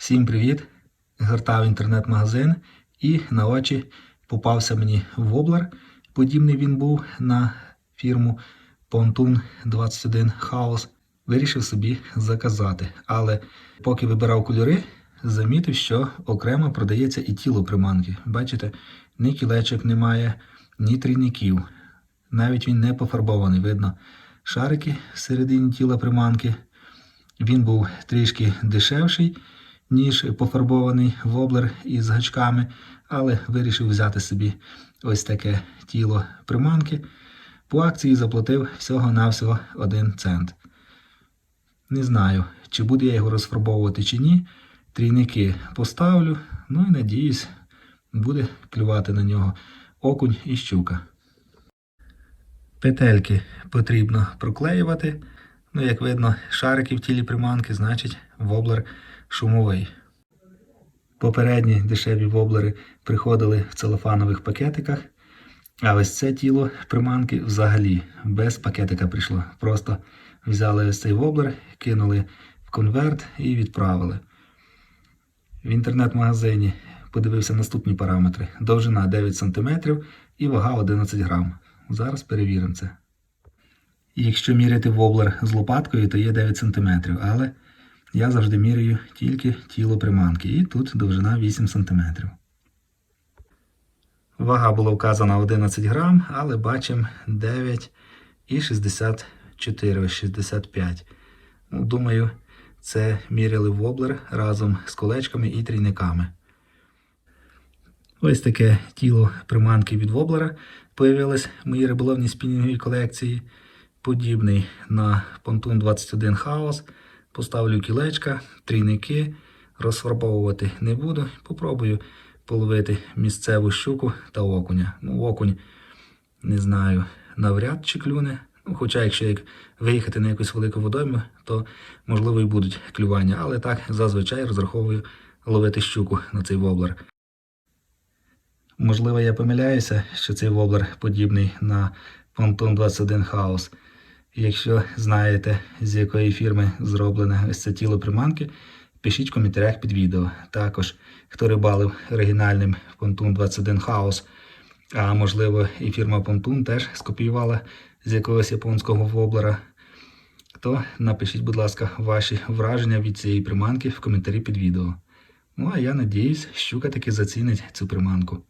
Всім привіт! Гортав інтернет-магазин і на очі попався мені воблер. Подібний він був на фірму Pontoon 21 House. Вирішив собі заказати. Але поки вибирав кольори, замітив, що окремо продається і тіло приманки. Бачите, ні кілечок немає, ні трійників. Навіть він не пофарбований. Видно шарики всередині тіла приманки. Він був трішки дешевший, ніж пофарбований воблер із гачками, але вирішив взяти собі ось таке тіло приманки. По акції заплатив всього-навсього 1 цент. Не знаю, чи буду я його розфарбовувати чи ні. Трійники поставлю, ну і надіюсь, буде клювати на нього окунь і щука. Петельки потрібно проклеювати. Ну, як видно, шарики в тілі приманки, значить воблер шумовий. Попередні дешеві воблери приходили в целофанових пакетиках, а ось це тіло приманки взагалі без пакетика прийшло. Просто взяли ось цей воблер, кинули в конверт і відправили. В інтернет-магазині подивився наступні параметри: довжина 9 см і вага 11 грам. Зараз перевіримо це. Якщо міряти воблер з лопаткою, то є 9 см, але я завжди міряю тільки тіло приманки. І тут довжина 8 см. Вага була вказана 11 грам, але бачимо 9 і 64, ось 65. Ну, думаю, це міряли воблер разом з колечками і трійниками. Ось таке тіло приманки від воблера появилось в моїй риболовній спінінговій колекції. Подібний на Pontoon 21 House. Поставлю кілечка, трійники, розфарбовувати не буду. Попробую половити місцеву щуку та окуня. Ну, окунь, не знаю, навряд чи клюне. Ну, хоча, якщо як виїхати на якусь велику водойму, то можливо і будуть клювання. Але так зазвичай розраховую ловити щуку на цей воблер. Можливо, я помиляюся, що цей воблер подібний на Pontoon 21 House. Якщо знаєте, з якої фірми зроблене ось це тіло приманки, пишіть в коментарях під відео. Також, хто рибалив оригінальним Pontoon 21 House, а можливо і фірма Pontoon теж скопіювала з якогось японського воблера, то напишіть, будь ласка, ваші враження від цієї приманки в коментарі під відео. Ну а я надіюсь, щука таки зацінить цю приманку.